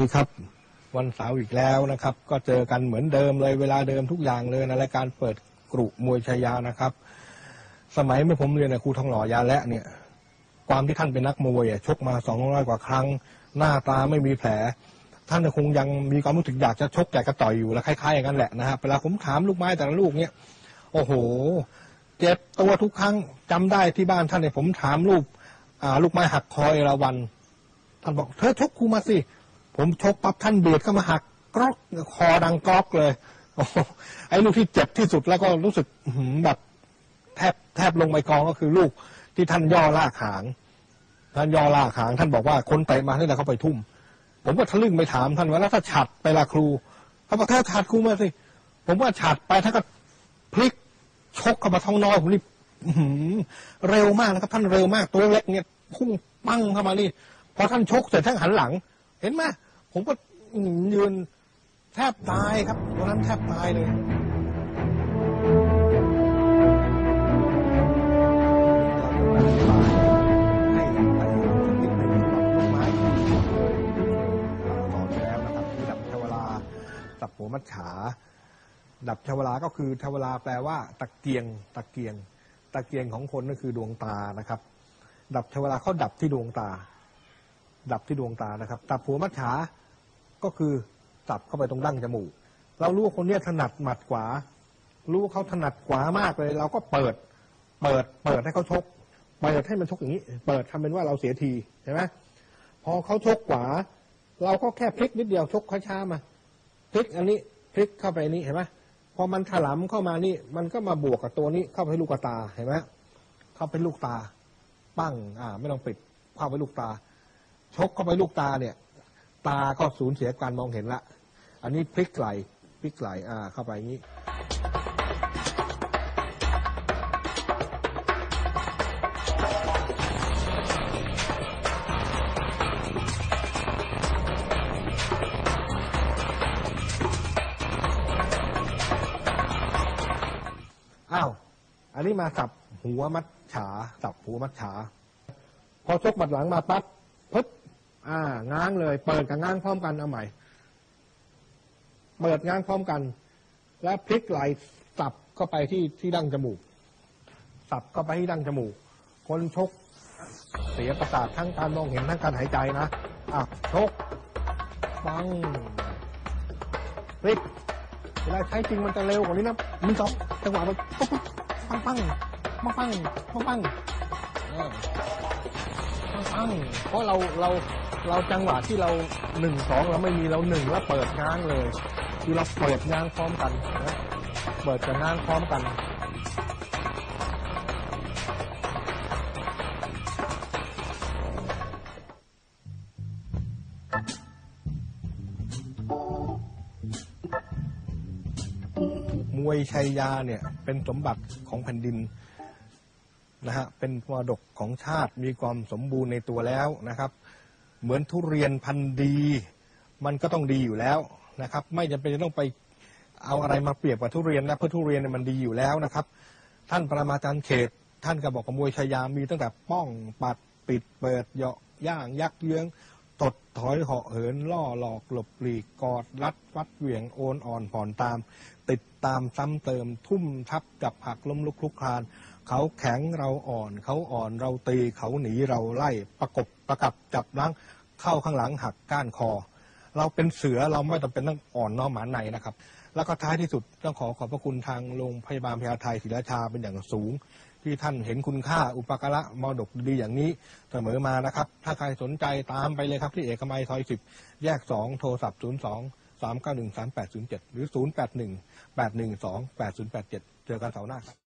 สดีครับ วันเสาร์อีกแล้วนะครับ ก็เจอกันเหมือนเดิมเลยเวลาเดิมทุกอย่างเลยในรายการเปิดกรุมวยชายานะครับ สมัยเมื่อผมเรียนกับครูทองหล่อยาและเนี่ย ความที่ท่านเป็นนักมวยชกมาสองร้อยกว่าครั้ง หน้าตาไม่มีแผล ท่านคงยังมีความรู้สึกอยากจะชกอยากจะต่อยอยู่แล้วคล้ายๆอย่างนั้นแหละนะฮะเวลาผมถามลูกไม้แต่ละลูกเนี่ยโอ้โห เจ็บตัวทุกครั้งจำได้ที่บ้านท่านเนี่ยผมถามลูกอ่าลูกไม้หักคอเอราวันท่านบอกเธอชกครูมาสิ ผมชกปั๊บท่านเบียดเข้ามาหักกรอกคอดังกรอกเลยไอ้ลูกที่เจ็บที่สุดแล้วก็รู้สึกแบบแทบแทบลงไปกองก็คือลูกที่ท่านย่อลากหาง ท่านย่อลากหาง ท่านบอกว่าคนเตะมาที่ไหนเขาไปทุ่ม ผมก็ทะลึ่งไปถามท่านว่าแล้วถ้าฉัดไปละครูเขาบอกถ้าฉัดครูมาสิ ผมว่าฉัดไปถ้านก็พลิกชกเข้ามาท้องน้อยผมนี่เร็วมากนะครับ ท่านเร็วมากตัวเล็กเนี่ยพุ่งปั้งเข้ามานี่พอท่านชกเสร็จท่านหันหลัง เห็นไหม ผมก็ยืนแทบตายครับวันนั้นแทบตายเลยให้ไปติดในลูกไม้ต่อแล้วนะครับคือดับชวลาสับหัวมัดขาดับชวลาก็คือชวลาแปลว่า ตะเกียง ตะเกียง ตะเกียงของคนก็คือดวงตานะครับ ดับชวลาเขาดับที่ดวงตา ดับที่ดวงตานะครับดับหัวมัดขา ก็คือจับเข้าไปตรงดั้งจมูก เรารู้ว่าคนเนี้ยถนัดหมัดขวา รู้ว่าเขาถนัดขวามากเลย เราก็เปิด เปิด เปิดให้เขาชก เปิดให้มันชกอย่างนี้ เปิดทำเป็นว่าเราเสียที ใช่ไหมพอเขาชกขวา เราก็แค่พลิกนิดเดียวชกช้าๆมา พลิกอันนี้ พลิกเข้าไปนี้เห็นไหมพอมันถลำเข้ามานี่ มันก็มาบวกกับตัวนี้ เข้าไปลูกตา เห็นไหมเข้าไปลูกตา ปั้ง อ่า ไม่ต้องปิด เข้าไปลูกตา ชกเข้าไปลูกตาเนี่ย ตาก็สูญเสียการมองเห็นละ อันนี้พลิกไหลพลิกไหลอ่าเข้าไปอย่างนี้อ้าวอันนี้มาสับหัวมัดฉาสับหัวมัดฉา พอชกบัดหลังมาปั๊บ อ่า ง้างเลย เปิดกับง้างพร้อมกันเอาใหม่ เปิดง้างพร้อมกัน แล้วพลิกไหลสับเข้าไปที่ที่ดั้งจมูก สับเข้าไปที่ดั้งจมูก คนชก เสียประสาททั้งการมองเห็นทั้งการหายใจนะอะชกปังพลิกเวลาใช้จริงมันจะเร็วกว่านี้นะมีสองจังหวะมันปุ๊บปุ๊บปังปังปังปังปัง ปังเออปังปังเพราะเราเราเราจังหวะที่เราหนึ่งสองเราไม่มีเราหนึ่งแล้วเปิดง้างเลย คือเราเปิดง้างพร้อมกันนะเปิดกับง้างพร้อมกันมวยชัยยาเนี่ยเป็นสมบัติของแผ่นดิน นะฮะเป็นมรดกของชาติมีความสมบูรณ์ในตัวแล้วนะครับ เหมือนทุเรียนพันธุ์ดี มันก็ต้องดีอยู่แล้วนะครับ ไม่จำเป็นจะต้องไปเอาอะไรมาเปรียบกับทุเรียนนะเพราะทุเรียนเนี่ยมันดีอยู่แล้วนะครับ ท่านปรมาจารย์เขต ท่านก็บอกว่ามวยชายามีตั้งแต่ป้องปัดปิดเปิดเหยาะย่างยักเยื้องตดถอยเหาะเหินล่อหลอกหลบหลีกกอดรัดฟัดเหวี่ยงโอนอ่อนผ่อนตาม ติดตามซ้ำเติมทุ่มทับจับหักล้มลุกคลุกคลาน เขาแข็งเราอ่อน เขาอ่อนเราตีเขาหนีเราไล่ประกบประกับจับล้างเข้าข้างหลังหักก้านคอ เราเป็นเสือเราไม่จำเป็นต้องอ่อนน้อมหมาในนะครับ แล้วก็ท้ายที่สุดต้องขอขอบพระคุณทางโรงพยาบาลพญาไทยศรีราชาเป็นอย่างสูง ที่ท่านเห็นคุณค่าอุปการะมรดกดีอย่างนี้เสมอมานะครับ ถ้าใครสนใจตามไปเลยครับที่เอกมัยซอยสิบแยกสองโทรศัพท์ศูนย์สองสามเก้าหนึ่งสามแปดศูนย์เจ็ดหรือศูนย์แปดหนึ่งแปดหนึ่งสองแปดศูนย์แปดเจ็ดเจอกันเสาร์หน้าครับ